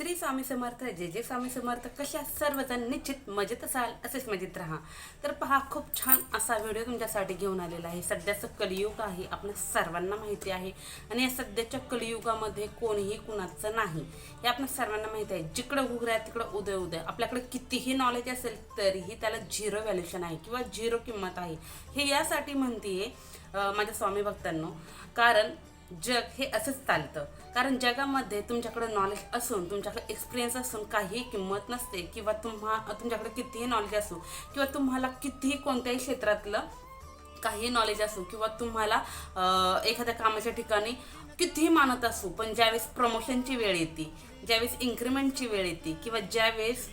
श्री स्वामी समर्थ जे जे स्वामी समर्थ कशा सर्वजण निश्चित मजेत असाल असेच मजेत राहा. तर पहा खूप छान असा व्हिडिओ तुमच्यासाठी घेऊन आलेला आहे. सध्याचं कलियुग आहे आपल्या सर्वांना माहिती आहे. आणि या सध्याच्या कलियुगामध्ये कोणीही कुणाचं नाही. हे आपण सर्वांना माहिती आहे. जिकडं घुगऱ्या तिकडं उदय उदय. आपल्याकडे कितीही नॉलेज असेल तरीही त्याला झिरो व्हॅल्युशन आहे किंवा झिरो किंमत आहे. हे यासाठी म्हणते माझ्या स्वामी भक्तांनो कारण जग हे असंच चालतं. कारण जगामध्ये तुमच्याकडे नॉलेज असून तुमच्याकडे एक्सपिरियन्स असून काही किंमत नसते किंवा तुम्हा तुमच्याकडे कितीही नॉलेज असो किंवा तुम्हाला कितीही कोणत्याही क्षेत्रातलं काही नॉलेज असो किंवा तुम्हाला एखाद्या कामाच्या ठिकाणी कितीही मानत असू पण ज्यावेळेस प्रमोशनची वेळ येते ज्यावेळेस इन्क्रीमेंटची वेळ येते किंवा ज्यावेळेस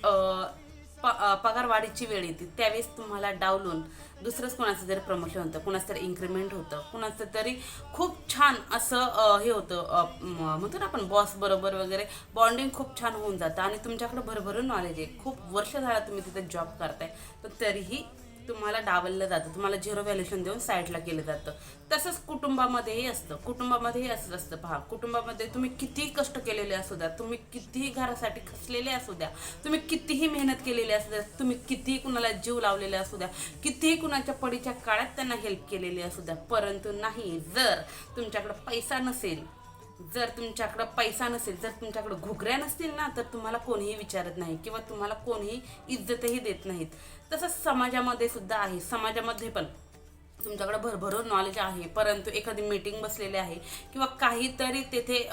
प पगारवाढीची वेळ येते त्यावेळेस तुम्हाला डावलून दुसरंच कोणाचं तरी प्रमोशन होतं कुणाचं तरी इन्क्रीमेंट होतं कुणाचं तरी खूप छान असं हे होतं म्हणतो ना आपण बॉस बरोबर वगैरे बॉन्डिंग खूप छान होऊन जातं. आणि तुमच्याकडे भरभरून नॉलेज आहे. खूप वर्ष झालं तुम्ही तिथे जॉब करताय. तर तरीही तुम्हाला डावललं जातं तुम्हाला झिरो व्हॅल्युशन देऊन साईडला केलं जातं. तसंच कुटुंबामध्येही असतं. कुटुंबामध्येही असंच असतं. पहा कुटुंबामध्ये तुम्ही कितीही कष्ट केलेले असू द्या तुम्ही कितीही घरासाठी खचलेले असू द्या तुम्ही कितीही मेहनत केलेली असू द्या तुम्ही कितीही कुणाला जीव लावलेले असू द्या कितीही कुणाच्या पडीच्या काळात त्यांना हेल्प केलेली असू द्या परंतु नाही जर तुमच्याकडे पैसा नसेल जर तुमच्याकडं पैसा नसेल जर तुमच्याकडं घुगऱ्या नसतील ना तर तुम्हाला कोणीही विचारत नाही किंवा तुम्हाला कोणीही इज्जतही देत नाहीत. तसंच समाजामध्ये सुद्धा आहे. समाजामध्ये पण तुमच्याकडं भरभरून नॉलेज आहे. परंतु एखादी मीटिंग बसलेली आहे किंवा काहीतरी तेथे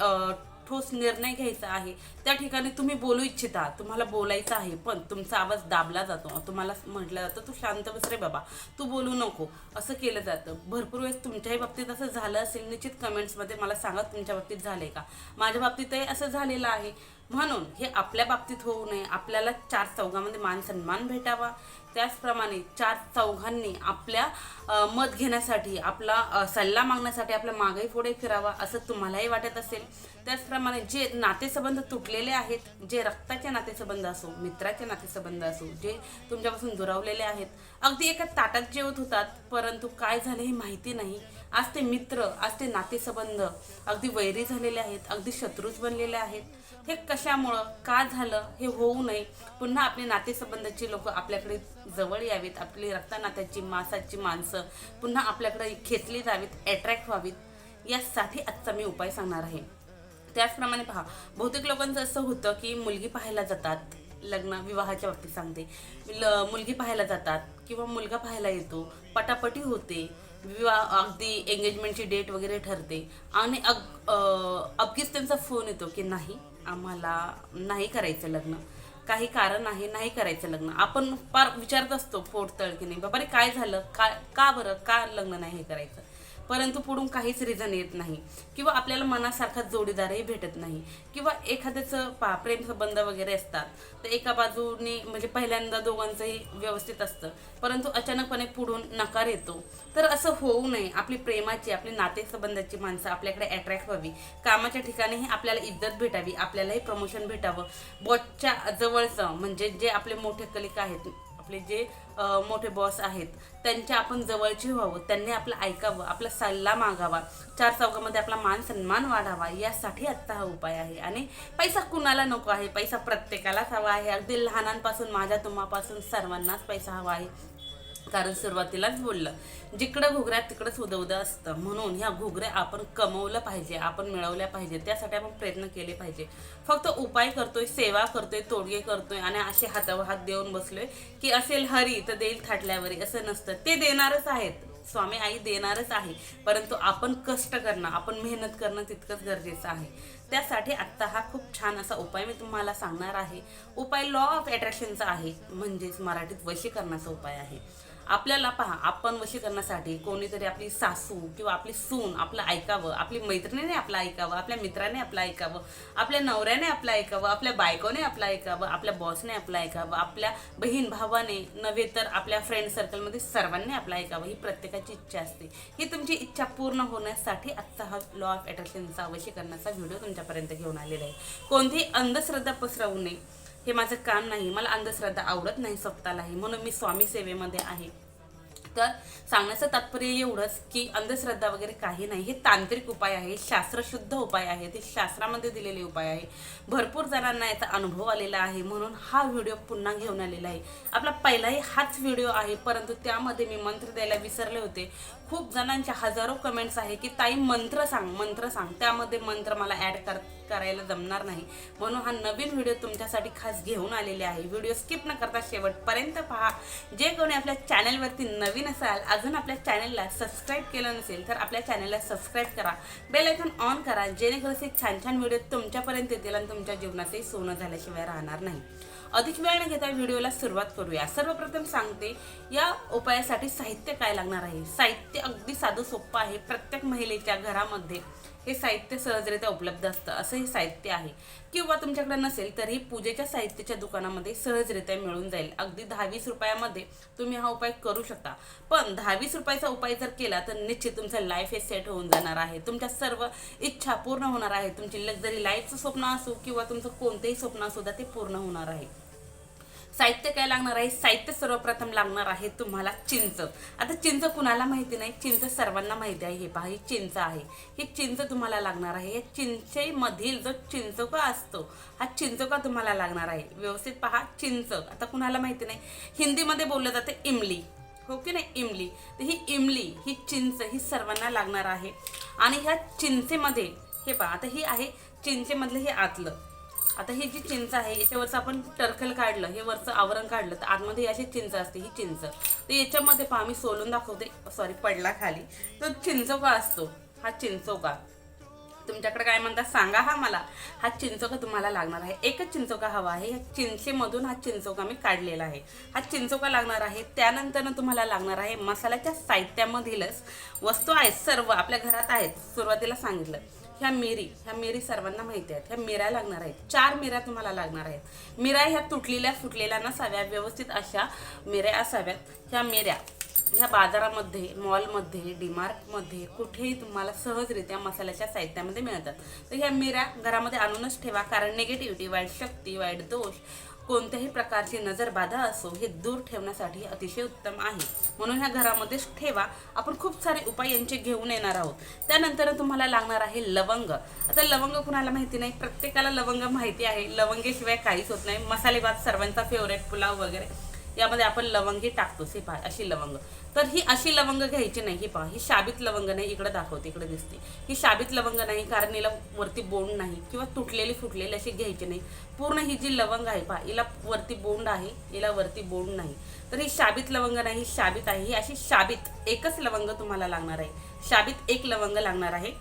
ठोस निर्णय घ्यायचा आहे. त्या ठिकाणी तुम्ही बोलू इच्छिता तुम्हाला बोलायचं आहे पण तुमचा आवाज दाबला जातो. तुम्हाला म्हटलं जातं तू शांत बस रे बाबा तू बोलू नको. असं केलं जातं. भरपूर वेळेस तुमच्याही बाबतीत असं झालं असेल निश्चित कमेंट्समध्ये मला सांगा तुमच्या बाबतीत झालंय का? माझ्या बाबतीतही असं झालेलं आहे. म्हणून हे आपल्या बाबतीत होऊ नये. आपल्याला चार चौघामध्ये मान सन्मान भेटावा. त्याचप्रमाणे चार चौघांनी आपल्या मत घेण्यासाठी आपला सल्ला मागण्यासाठी आपल्या मागही पुढे फिरावा असं तुम्हालाही वाटत असेल. त्याचप्रमाणे जे नातेसंबंध तुटलेले आहेत जे रक्ताचे नातेसंबंध असो मित्राचे नातेसंबंध असो जे तुमच्यापासून दुरावलेले आहेत अगदी एका ताटात जेवत होतात परंतु काय झालं हे माहिती नाही. आज ते मित्र आज ते नातेसंबंध अगदी वैरी झालेले आहेत अगदी शत्रूच बनलेले आहेत. हे कशामुळं का झालं हे होऊ नये. पुन्हा आपले नातेसंबंधाची लोक आपल्याकडे जवळ यावीत. आपली रक्तनात्याची मासाची माणसं पुन्हा आपल्याकडे खेचली जावीत अट्रॅक्ट व्हावीत. यासाठी आजचा मी उपाय सांगणार आहे. त्याचप्रमाणे पहा बहुतेक लोकांचं असं होतं की मुलगी पाहायला जातात. लग्न विवाहाच्या बाबतीत सांगते. ल मुलगी पाहायला जातात किंवा मुलगा पाहायला येतो. पटापटी होते. विवाह अगदी एंगेजमेंटची डेट वगैरे ठरते. आणि अग अगदीच त्यांचा फोन येतो की नाही आम्हाला नाही करायचं लग्न. काही कारण आहे नाही करायचं लग्न. आपण फार विचारत असतो फोडतळ की नाही बाबा रे काय झालं? का का बरं? का लग्न नाही हे करायचं? परंतु पुढून काहीच रिझन येत नाही. किंवा आपल्याला मनासारखा जोडीदारही भेटत नाही. किंवा एखाद्याचं पा प्रेम संबंध वगैरे असतात तर एका बाजूने म्हणजे पहिल्यांदा दोघांचंही व्यवस्थित असतं. परंतु अचानकपणे पुढून नकार येतो. तर असं होऊ नये. आपली प्रेमाची आपली नातेसंबंधाची माणसं आपल्याकडे अट्रॅक्ट व्हावी. कामाच्या ठिकाणीही आपल्याला इज्जत भेटावी. आपल्यालाही प्रमोशन भेटावं. बॉसच्या जवळचं म्हणजे जे आपले मोठे कलिक आहेत आपले जे मोठे बॉस आहेत त्यांच्या आपण जवळचे व्हावं त्यांनी आपलं ऐकावं आपला सल्ला मागावा. चार चौकामध्ये आपला मान सन्मान वाढावा यासाठी आत्ता हा उपाय आहे. आणि पैसा कुणाला नको आहे? पैसा प्रत्येकालाच हवा आहे. अगदी लहानांपासून माझ्या तुम्हापासून सर्वांनाच पैसा हवा आहे. कारण सुरुवातीलाच बोललं जिकडं घुगऱ्या तिकडंच उदवदं असतं. म्हणून ह्या घुगऱ्या आपण कमवलं पाहिजे आपण मिळवल्या पाहिजे त्यासाठी आपण प्रयत्न केले पाहिजे. फक्त उपाय करतोय सेवा करतोय तोडगे करतोय आणि असे हातावर हात देऊन बसलोय की असेल हरी तर देईल थाटल्यावरी. असं नसतं. ते देणारच आहेत. स्वामी आई देणारच आहे. परंतु आपण कष्ट करणं आपण मेहनत करणं तितकंच गरजेचं आहे. त्यासाठी आत्ता हा खूप छान असा उपाय मी तुम्हाला सांगणार आहे. उपाय लॉ ऑफ अट्रॅक्शनचा आहे. म्हणजेच मराठीत वशीकरणाचा उपाय आहे. आपल्याला पहा आपण वशीकरणासाठी कोणीतरी आपली सासू किंवा आपली सून आपलं ऐकावं आपली मैत्रिणीने आपलं ऐकावं आपल्या मित्राने आपलं ऐकावं आपल्या नवऱ्याने आपलं ऐकावं आपल्या बायकोने आपलं ऐकावं आपल्या बॉसने आपलं ऐकावं आपल्या बहीण भावाने नव्हे तर आपल्या फ्रेंड सर्कलमध्ये सर्वांनी आपलं ऐकावं ही प्रत्येकाची इच्छा असते. ही तुमची इच्छा पूर्ण होण्यासाठी आजचा हा लॉ ऑफ अट्रॅक्शनचा वशीकरणाचा व्हिडिओ तुमच्यापर्यंत घेऊन आलेला आहे. कोणतीही अंधश्रद्धा पसरवू नये. हे माझं काम नाही मला अंधश्रद्धा आवडत नाही स्वतःलाही. म्हणून मी स्वामी सेवेमध्ये आहे. तर सांगण्याचं तात्पर्य एवढंच की अंधश्रद्धा वगैरे काही नाही. हे तांत्रिक उपाय आहे शास्त्रशुद्ध उपाय आहे ते शास्त्रामध्ये दिलेले उपाय आहे. भरपूर जणांना याचा अनुभव आलेला आहे. म्हणून हा व्हिडिओ पुन्हा घेऊन आलेला आहे. आपला पहिलाही हाच व्हिडिओ आहे परंतु त्यामध्ये मी मंत्र द्यायला विसरले होते. खूप जणांच्या हजारो कमेंट्स आहे की ताई मंत्र सांग मंत्र सांग. त्यामध्ये मंत्र मला ॲड कर करायला जमणार नाही. म्हणून हा नवीन व्हिडिओ तुमच्यासाठी खास घेऊन आलेले आहे. व्हिडिओ स्किप न करता शेवटपर्यंत पहा. जे कोणी आपल्या चॅनलवरती नवीन असाल अजून आपल्या चॅनलला सबस्क्राईब केलं नसेल तर आपल्या चॅनलला सबस्क्राईब करा. बेल आयकॉन ऑन करा जेणेकरून असे छान छान व्हिडिओ तुमच्यापर्यंत येतील आणि तुमच्या जीवनातही सोनं झाल्याशिवाय राहणार नाही. अधिक वेळ न घेता व्हिडिओला सुरुवात करूया. सर्वप्रथम सांगते या उपायासाठी साहित्य काय लागणार आहे? साहित्य अगदी साधं सोपं आहे. प्रत्येक महिलेच्या घरामध्ये हे साहित्य सहजरित्या उपलब्ध असतं असं हे साहित्य आहे. किंवा तुमच्याकडे नसेल तरी पूजेच्या साहित्याच्या दुकानामध्ये सहजरित्या मिळून जाईल. अगदी दहावीस रुपयामध्ये तुम्ही हा उपाय करू शकता. पण दहावीस रुपयाचा उपाय जर केला तर निश्चित तुमचं लाईफ हे सेट होऊन जाणार आहे. तुमच्या सर्व इच्छा पूर्ण होणार आहे. तुमची लक्झरी लाईफचं स्वप्न असो किंवा तुमचं कोणतेही स्वप्न असो तर ते पूर्ण होणार आहे. साहित्य काय लागणार आहे? साहित्य सर्वप्रथम लागणार आहे तुम्हाला चिंच. आता चिंच कुणाला माहिती नाही? चिंच सर्वांना माहिती आहे. हे पहा ही चिंच आहे. ही चिंच तुम्हाला लागणार आहे. या चिंचेमधील जो चिंचोका असतो हा चिंचोका तुम्हाला लागणार आहे. व्यवस्थित पहा चिंच. आता कुणाला माहिती नाही? हिंदीमध्ये बोललं जातं इमली. हो की नाही? इमली. तर ही इमली ही चिंच ही सर्वांना लागणार आहे. आणि ह्या चिंचेमध्ये हे पहा आता ही आहे चिंचेमधलं हे आतलं. आता ही जी चिंच आहे याच्यावरचं आपण टरखल काढलं हे वरचं आवरण काढलं तर आतमध्ये अशी चिंच असते ही चिंच. तर याच्यामध्ये पहा मी सोलून दाखवते सॉरी पडला खाली. तो चिंचोका असतो हा चिंचोका. तुमच्याकडे काय म्हणतात सांगा हा मला. हा चिंचोका तुम्हाला लागणार आहे. एकच चिंचोका हवा आहे या चिंचेमधून हा चिंचोका मी काढलेला आहे. हा चिंचोका लागणार आहे त्यानंतर तुम्हाला लागणार आहे मसाल्याच्या साहित्यामधीलच वस्तू आहेत सर्व आपल्या घरात आहेत सुरुवातीला सांगितलं. ह्या मिरी ह्या मिरी सर्वांना माहिती आहेत. ह्या मिऱ्या लागणार आहेत. चार मिऱ्या तुम्हाला लागणार आहेत. मिऱ्या ह्या तुटलेल्या फुटलेल्या नसाव्या. व्यवस्थित अशा मिऱ्या असाव्यात. ह्या मिऱ्या ह्या बाजारामध्ये मॉलमध्ये डीमार्टमध्ये कुठेही तुम्हाला सहजरित्या मसाल्याच्या साहित्यामध्ये मिळतात. तर ह्या मिऱ्या घरामध्ये आणूनच ठेवा. कारण निगेटिव्हिटी वाईट शक्ती वाईट दोष कोणत्याही प्रकारची नजरबाधा असो हे दूर ठेवण्यासाठी अतिशय उत्तम आहे. म्हणून ह्या घरामध्येच ठेवा. आपण खूप सारे उपाय यांचे घेऊन येणार आहोत. त्यानंतर तुम्हाला लागणार आहे लवंग. आता लवंग कुणाला माहिती नाही? प्रत्येकाला लवंग माहिती आहे. लवंगेशिवाय काहीच होत नाही. मसालेभात सर्वांचा फेवरेट पुलाव वगैरे. यामध्ये आपण लवंगी टाकतोच हे पहा अशी लवंग. तर ही अशी लवंग घ्यायची नाही ही पहा ही शाबित लवंग नाही इकडे दाखवते इकडे दिसते. ही शाबित लवंग नाही कारण हिला वरती बोंड नाही किंवा तुटलेली फुटलेली अशी घ्यायची नाही. पूर्ण ही जी लवंग आहे पहा हिला वरती बोंड आहे हिला वरती बोंड नाही. तर ही शाबित लवंग नाही ही शाबित आहे ही अशी शाबित एकच लवंग तुम्हाला लागणार आहे. शाबित एक लवंग लागणार आहे.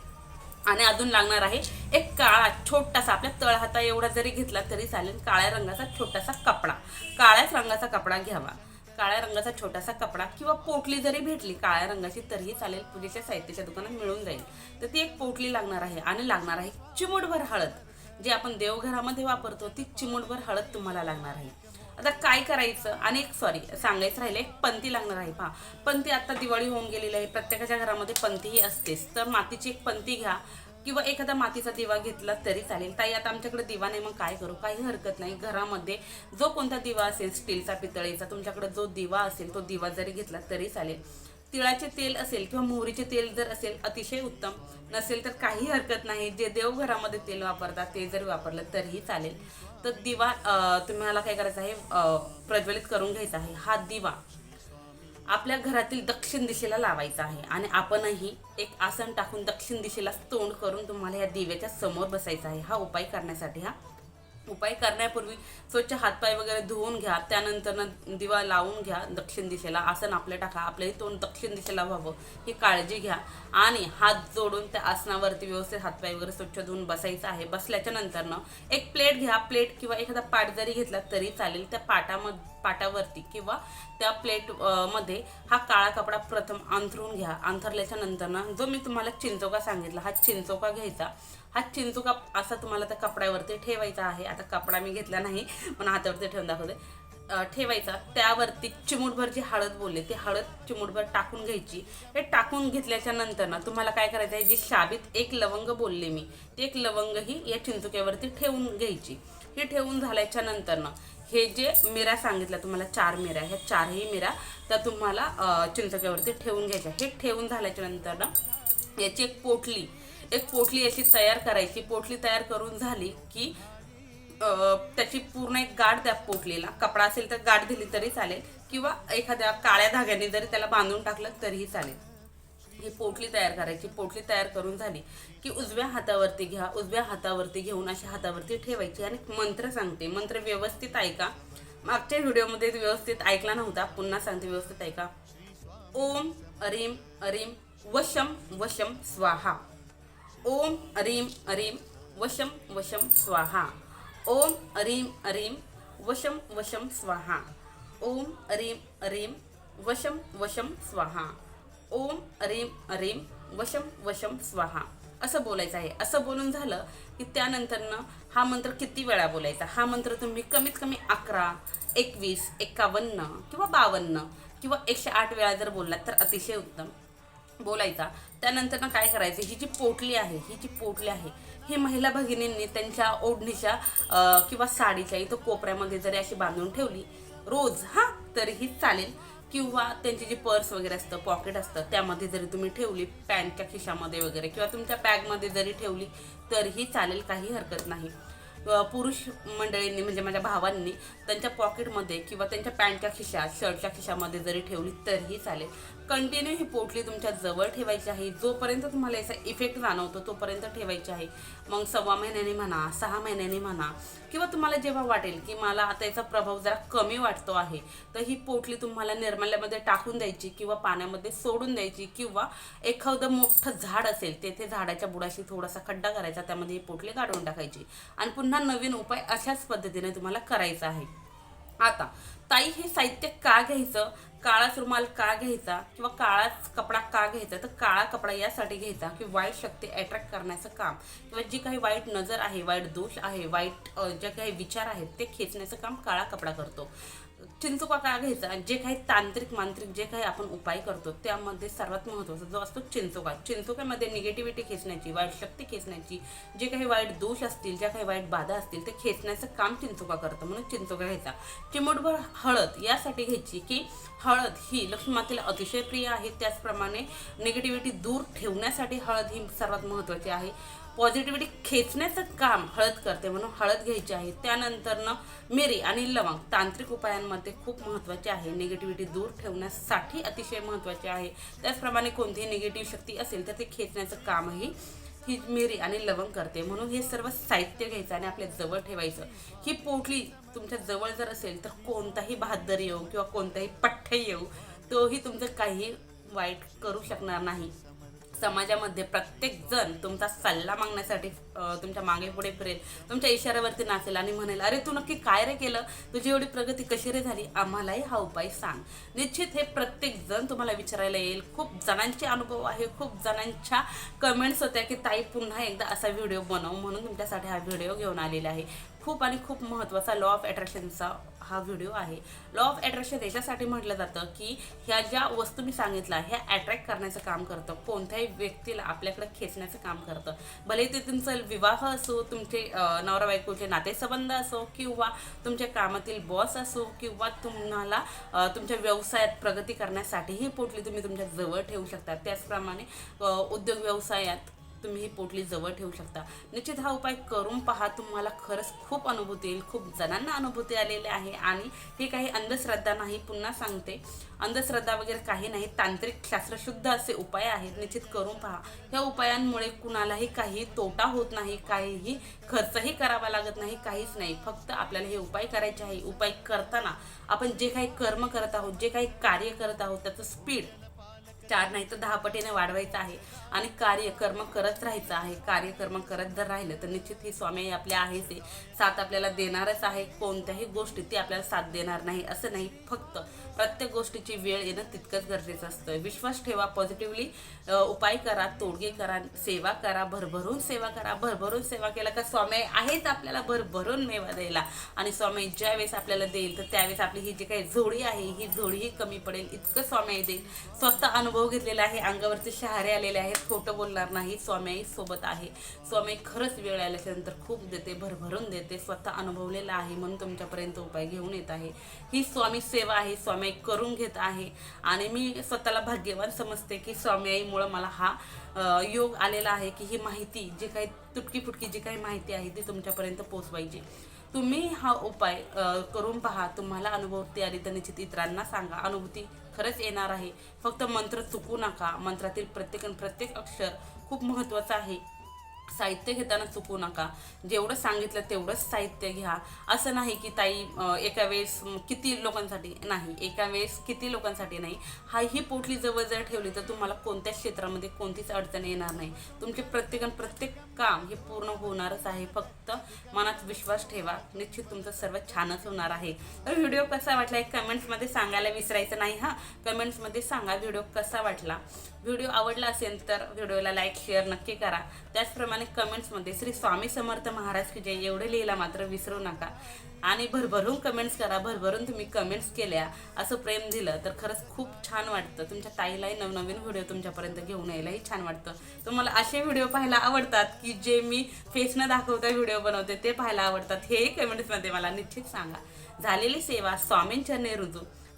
आणि अजून लागणार आहे एक काळा छोटासा आपल्या तळहाता एवढा जरी घेतला तरी चालेल काळ्या रंगाचा छोटासा कपडा. काळ्याच रंगाचा कपडा घ्यावा. काळ्या रंगाचा छोटासा कपडा किंवा पोटली जरी भेटली काळ्या रंगाची तरीही चालेल पूजेच्या साहित्याच्या दुकानात मिळून जाईल. तर ती एक पोटली लागणार आहे आणि लागणार आहे चिमूटभर हळद. जी आपण देवघरामध्ये वापरतो ती चिमूटभर हळद तुम्हाला लागणार आहे. आता काय करायचं? आणि एक सॉरी सांगायचं राहिलं एक पंती लागणार आहे पहा. पंती आता दिवाळी होऊन गेलेली आहे. प्रत्येकाच्या घरामध्ये पंतीही असतेच. तर मातीची एक पंती घ्या. किंवा एखादा मातीचा दिवा घेतला तरी चालेल. ताई आता आमच्याकडे दिवा नाही मग काय करू? काही हरकत नाही. घरामध्ये जो कोणता दिवा असेल स्टीलचा पितळेचा तुमच्याकडे जो दिवा असेल तो दिवा जरी घेतला तरी चालेल. तिळाचे तेल असेल किंवा मोहरीचे तेल जर असेल अतिशय उत्तम. नसेल तर काही हरकत नाही. जे देवघरामध्ये तेल वापरतात ते जर वापरलं तरीही चालेल. तर दिवा तुम्हाला काय करायचं आहे? प्रज्वलित करून घ्यायचा आहे. हा दिवा आपल्या घरातील दक्षिण दिशेला लावायचा आहे आणि आपणही एक आसन टाकून दक्षिण दिशेला तोंड करून तुम्हाला या दिव्याच्या समोर बसायचं आहे. हा उपाय करण्यासाठी हा उपाय करण्यापूर्वी स्वच्छ हातपाय वगैरे धुवून घ्या. त्यानंतर दिवा लावून घ्या दक्षिण दिशेला. आसन आपलं टाका. आपलंही तोंड दक्षिण दिशेला व्हावं. ही काळजी घ्या. आणि हात जोडून त्या आसनावरती व्यवस्थित हातपाय वगैरे स्वच्छ धुवून बसायचं आहे. बसल्याच्या नंतरनं एक प्लेट घ्या. प्लेट किंवा एखादा पाट जरी घेतला तरी चालेल. त्या पाटाम पाटावरती किंवा त्या प्लेटमध्ये हा काळा कपडा प्रथम अंथरून घ्या. अंथरल्याच्या नंतरनं जो मी तुम्हाला चिंचोका सांगितला हा चिंचोका घ्यायचा. हा चिंचोका असा तुम्हाला त्या कपड्यावरती ठेवायचा आहे. आता कपडा मी घेतला नाही पण हातावरती ठेवून दाखवते. ठेवायचा. त्यावरती चिमूटभर जी हळद बोलले ती हळद चिमूटभर टाकून घ्यायची. हे टाकून घेतल्याच्या नंतर ना तुम्हाला काय करायचं आहे जी शाबीत एक लवंग बोलले मी ती एक लवंग ही या चिंचुक्यावरती ठेवून घ्यायची. ही ठेवून झाल्याच्यानंतर ना हे जे मिरा सांगितल्या तुम्हाला चार मिऱ्या ह्या चारही मिरा त्या तुम्हाला चिंचक्यावरती चिंचोक्यावरती ठेवून घ्यायच्या. हे ठेवून झाल्याच्यानंतर ना याची एक पोटली एक पोटली अशी तयार करायची. पोटली तयार करून झाली की त्याची पूर्ण एक गाठ द्या पोटलीला. कपडा असेल तर गाठ दिली तरी चालेल. किंवा एखाद्या काळ्या धाग्याने जरी त्याला बांधून टाकलं तरीही चालेल. ही पोटली तयार करायची. पोटली तयार करून झाली की उजव्या हातावरती घ्या. उजव्या हातावरती घेऊन अशा हातावरती ठेवायची आणि मंत्र सांगते. मंत्र व्यवस्थित ऐका. मागच्या व्हिडिओमध्ये व्यवस्थित ऐकला नव्हता. पुन्हा सांगते व्यवस्थित ऐका. ओम अरीम अरीम वशम वशम स्वाहा. ओम अरीम अरीम वशम वशम स्वाहा। ओम अरीम अरीम वशम वशम स्वाहा। ओम अरीम अरीम वशम वशम स्वाहा। ओम अरीम अरीम वशम वशम स्वाहा। असं बोलायचं आहे. असं बोलून झालं की त्यानंतरनं हा मंत्र किती वेळा बोलायचा? हा मंत्र तुम्ही कमीत कमी अकरा एकवीस एकावन्न किंवा बावन्न किंवा एकशे आठ वेळा जर बोललात तर अतिशय उत्तम. बोलायचा. त्यानंतर ना काय करायचं ही जी पोटली आहे ही जी पोटली आहे ही महिला भगिनींनी त्यांच्या ओढणीच्या किंवा साडीच्या इथं कोपऱ्यामध्ये जरी अशी बांधून ठेवली रोज हा तरीही चालेल. किंवा त्यांची जी पर्स वगैरे असतं पॉकेट असतं त्यामध्ये जरी तुम्ही ठेवली पॅन्टच्या खिशामध्ये वगैरे किंवा तुमच्या बॅगमध्ये जरी ठेवली तरीही चालेल काही हरकत नाही. पुरुष मंडळींनी म्हणजे माझ्या भावांनी त्यांच्या पॉकेटमध्ये किंवा त्यांच्या पॅन्टच्या खिशात शर्टच्या खिशामध्ये जरी ठेवली तरीही चालेल. कंटिन्यू ही पोटली तुमच्या जवळ ठेवायची आहे. जोपर्यंत तुम्हाला याचा इफेक्ट जाणवतो तोपर्यंत ठेवायची आहे. मग सव्वा महिन्याने म्हणा सहा महिन्याने म्हणा किंवा तुम्हाला जेव्हा वाटेल की मला आता याचा प्रभाव जरा कमी वाटतो आहे तर ही पोटली तुम्हाला निर्मल्यामध्ये टाकून द्यायची किंवा पाण्यामध्ये सोडून द्यायची किंवा एखादं मोठं झाड असेल तेथे झाडाच्या बुडाशी थोडासा खड्डा करायचा त्यामध्ये ही पोटली काढून टाकायची. आणि पुन्हा नवीन उपाय अशाच पद्धतीने तुम्हाला करायचा आहे. आता ताई हे साहित्य का घ्यायचं? काळाच रुमाल का घ्यायचा? किंवा काळाच कपडा का घ्यायचा? तर काळा कपडा यासाठी घ्यायचा की वाईट शक्ती अट्रॅक्ट करण्याचं काम. किंवा जी काही वाईट नजर आहे वाईट दोष आहे वाईट जे काही विचार आहेत ते खेचण्याचं काम काळा कपडा करतो. चिंचोका का घ्यायचा जे काही तांत्रिक मांत्रिक जे काही आपण उपाय करतो त्यामध्ये सर्वात महत्त्वाचा जो असतो चिंचोका. चिंचोक्यामध्ये निगेटिव्हिटी खेचण्याची वाईट शक्ती खेचण्याची जे काही वाईट दोष असतील ज्या काही वाईट बाधा असतील ते खेचण्याचं काम चिंचोका करतं. म्हणून चिंचोका घ्यायचा. चिमूटभर हळद यासाठी घ्यायची की हळद ही लक्ष्मी मातेला अतिशय प्रिय आहे. त्याचप्रमाणे निगेटिव्हिटी दूर ठेवण्यासाठी हळद ही सर्वात महत्त्वाची आहे. पॉझिटिव्हिटी खेचण्याचं काम हळद करते म्हणून हळद घ्यायची आहे. त्यानंतरनं मिरी आणि लवंग तांत्रिक उपायांमध्ये खूप महत्त्वाचे आहे. निगेटिव्हिटी दूर ठेवण्यासाठी अतिशय महत्त्वाचे आहे. त्याचप्रमाणे कोणतीही निगेटिव्ह शक्ती असेल तर ते खेचण्याचं कामही ही मिरी आणि लवंग करते. म्हणून हे सर्व साहित्य घ्यायचं आणि आपल्या जवळ ठेवायचं. ही पोटली तुमच्या जवळ जर असेल तर कोणताही बहादर येऊ किंवा कोणताही पठ्ठ येऊ तोही तुमचं काही वाईट करू शकणार नाही. समाजामध्ये प्रत्येक जण तुमचा सल्ला मागण्यासाठी तुमच्या मागे पुढे फिरेल तुमच्या इशाऱ्यावरती नाचेल आणि म्हणेल अरे तू नक्की काय रे केलं? तुझी एवढी प्रगती कशी रे झाली? आम्हालाही हा उपाय सांग. निश्चित हे प्रत्येक जण तुम्हाला विचारायला येईल. खूप जणांचे अनुभव आहे खूप जणांच्या कमेंट्स होत्या की ताई पुन्हा एकदा असा व्हिडिओ बनव म्हणून तुमच्यासाठी हा व्हिडिओ घेऊन आलेला आहे. खूप आणि खूप महत्त्वाचा लॉ ऑफ अट्रॅक्शनचा हा व्हिडिओ आहे. लॉ ऑफ अट्रॅक्शन याच्यासाठी म्हटलं जातं की ह्या ज्या वस्तू मी सांगितल्या ह्या अट्रॅक्ट करण्याचं काम करतं कोणत्याही व्यक्तीला आपल्याकडे खेचण्याचं काम करतं. भले ते तुमचं विवाह असो तुमचे नवरा बायकोचे नातेसंबंध असो किंवा तुमच्या कामातील बॉस असो किंवा तुम्हाला तुमच्या व्यवसायात प्रगती करण्यासाठीही पोटली तुम्ही तुमच्या जवळ ठेवू शकता. त्याचप्रमाणे उद्योग व्यवसायात तुम्ही ही पोटली जवळ ठेवू शकता. निश्चित हा उपाय करून पहा तुम्हाला खरंच खूप अनुभूती येईल खूप जणांना अनुभूती आलेली आहे. आणि हे काही अंधश्रद्धा नाही पुन्हा सांगते. अंधश्रद्धा वगैरे काही नाही तांत्रिक शास्त्रशुद्ध असे उपाय आहेत. निश्चित करून पहा. ह्या उपायांमुळे कुणालाही काही तोटा होत नाही काहीही खर्चही करावा लागत नाही काहीच नाही. फक्त आपल्याला हे उपाय करायचे आहे. उपाय करताना आपण जे काही कर्म करत आहोत जे काही कार्य करत आहोत त्याचं स्पीड चार नाही तर दहा पटीने वाढवायचं आहे. आणि कार्यकर्म करत राहायचं आहे. कार्यकर्म करत जर राहिलं तर निश्चित ही स्वामी आपल्या आहेच आहे. साथ आपल्याला देणारच आहे. कोणत्याही गोष्टी ती आपल्याला साथ देणार नाही. असं नाही. फक्त प्रत्येक गोष्टीची वेळ येणं तितकंच गरजेचं असतं. विश्वास ठेवा पॉझिटिव्हली उपाय करा तोडगे करा सेवा करा भरभरून सेवा करा. भरभरून सेवा केला का स्वामी आहेच आपल्याला भरभरून मेवा द्यायला. आणि स्वामी ज्यावेळेस आपल्याला देईल तर त्यावेळेस आपली ही जी काही झोडी आहे ही झोडीही कमी पडेल. इतकं स्वामी देईल. स्वतः अनुभव अनुभव घेतलेला आहे. अंगावरचे शहारे आलेले आहेत. खोटं बोलणार नाही. स्वामी सोबत आहे. स्वामी खरंच वेळ आल्याच्यानंतर खूप देते भरभरून देते. स्वतः अनुभवलेला आहे म्हणून तुमच्यापर्यंत उपाय घेऊन येत आहे. ही स्वामी सेवा आहे. स्वामी करून घेत आहे. आणि मी स्वतःला भाग्यवान समजते की स्वामी आईमुळं मला हा योग आलेला आहे की ही माहिती जी काही तुटकी फुटकी जी काही माहिती आहे ती तुमच्यापर्यंत पोचवायची तुम्ही हा उपाय करून पहा. तुम्हाला अनुभवती आली तर निश्चित इतरांना सांगा. अनुभूती खरंच येणार आहे. फक्त मंत्र चुकू नका. मंत्रातील प्रत्येक प्रत्येक अक्षर खूप महत्त्वाचं आहे. साहित्य घेताना चुकू नका. जेवढं सांगितलं तेवढंच साहित्य घ्या. असं नाही की ताई एका वेळेस किती लोकांसाठी नाही एका वेळेस किती लोकांसाठी नाही. हा ही पोटली जवळ जर ठेवली तर तुम्हाला कोणत्याच क्षेत्रामध्ये कोणतीच अडचण येणार नाही. तुमचे प्रत्येकानं प्रत्येक काम हे पूर्ण होणारच आहे. फक्त मनात विश्वास ठेवा. निश्चित तुमचं सर्व छानच होणार आहे. तर व्हिडिओ कसा वाटला हे कमेंट्समध्ये सांगायला विसरायचं नाही हा. कमेंट्समध्ये सांगा व्हिडिओ कसा वाटला. व्हिडिओ आवडला असेल तर व्हिडिओला लाईक शेअर नक्की करा. त्याचप्रमाणे कमेंट्समध्ये श्री स्वामी समर्थ महाराज की जय एवढे लिहिला मात्र विसरू नका. आणि भरभरून कमेंट्स करा भरभरून तुम्ही कमेंट्स केल्या असं प्रेम दिलं तर खरंच खूप छान वाटतं. तुमच्या ताईलाही नवनवीन व्हिडिओ तुमच्यापर्यंत घेऊन यायलाही छान वाटतं. तुम्हाला असे व्हिडिओ पाहायला आवडतात की जे मी फेसनं दाखवता व्हिडिओ बनवते ते पाहायला आवडतात हेही कमेंट्समध्ये मला निश्चित सांगा. झालेली सेवा स्वामींच्या रुजू.